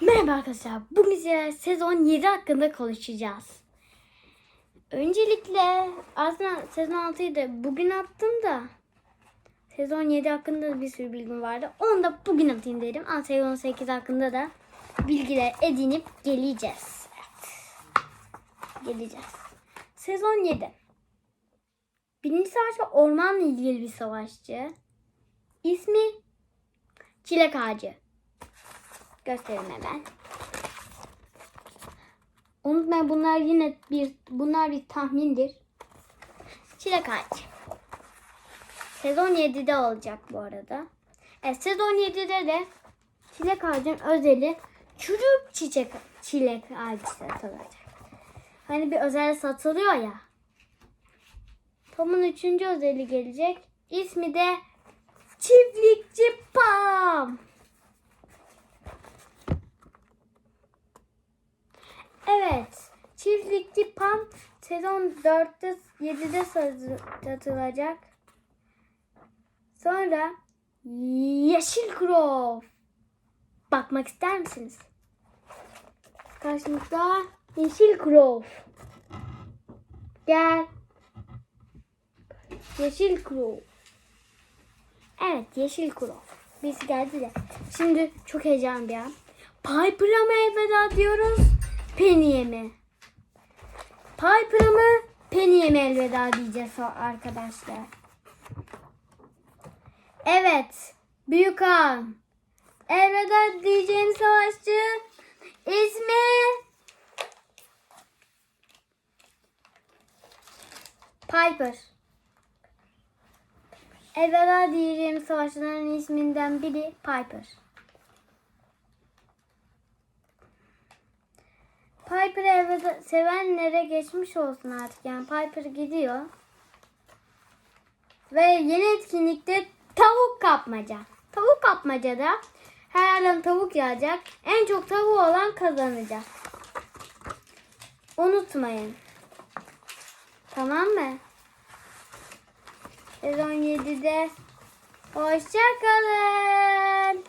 Merhaba arkadaşlar. Bugün size sezon 7 hakkında konuşacağız. Öncelikle aslında sezon 6'yı da bugün attım da sezon 7 hakkında da bir sürü bilgim vardı. Onu da bugün atayım dedim. Ama sezon 8 hakkında da bilgiler edinip geleceğiz. Evet. Geleceğiz. Sezon 7. Birinci savaşçı ormanla ilgili bir savaşçı. İsmi Çilek Ağacı. Göstereyim hemen. Unutmayın bunlar yine bir bunlar bir tahmindir. Çilek ağacı. Sezon 7'de olacak bu arada. Evet sezon 7'de de çilek ağacın özeli çürük çiçek çilek ağacı satılacak. Hani bir özel satılıyor ya. Tom'un üçüncü özeli gelecek. İsmi de Çiftlikçi Pam. Evet. Çiftlikçi Pam sezon 4'te 7'de satılacak. Sonra Yeşil Grove. Bakmak ister misiniz? Karşımızda Yeşil Grove. Gel. Yeşil Grove. Evet Yeşil Grove. Biz geldi de. Şimdi çok heyecanlı bir an. Piper'a mı elveda diyoruz? Penny'e mi? Piper'a mı? Penny'e mi elveda diyeceğiz arkadaşlar. Evet. Büyük ağam. Elveda diyeceğim savaşçı ismi Piper. Elveda diyeceğim savaşçıların isminden biri Piper. Piper elveda sevenlere geçmiş olsun artık. Yani Piper gidiyor. Ve yeni etkinlikte tavuk kapmaca. Tavuk kapmacada her yerden tavuk yağacak. En çok tavuğu olan kazanacak. Unutmayın. Tamam mı? Sezon 7'de hoşçakalın.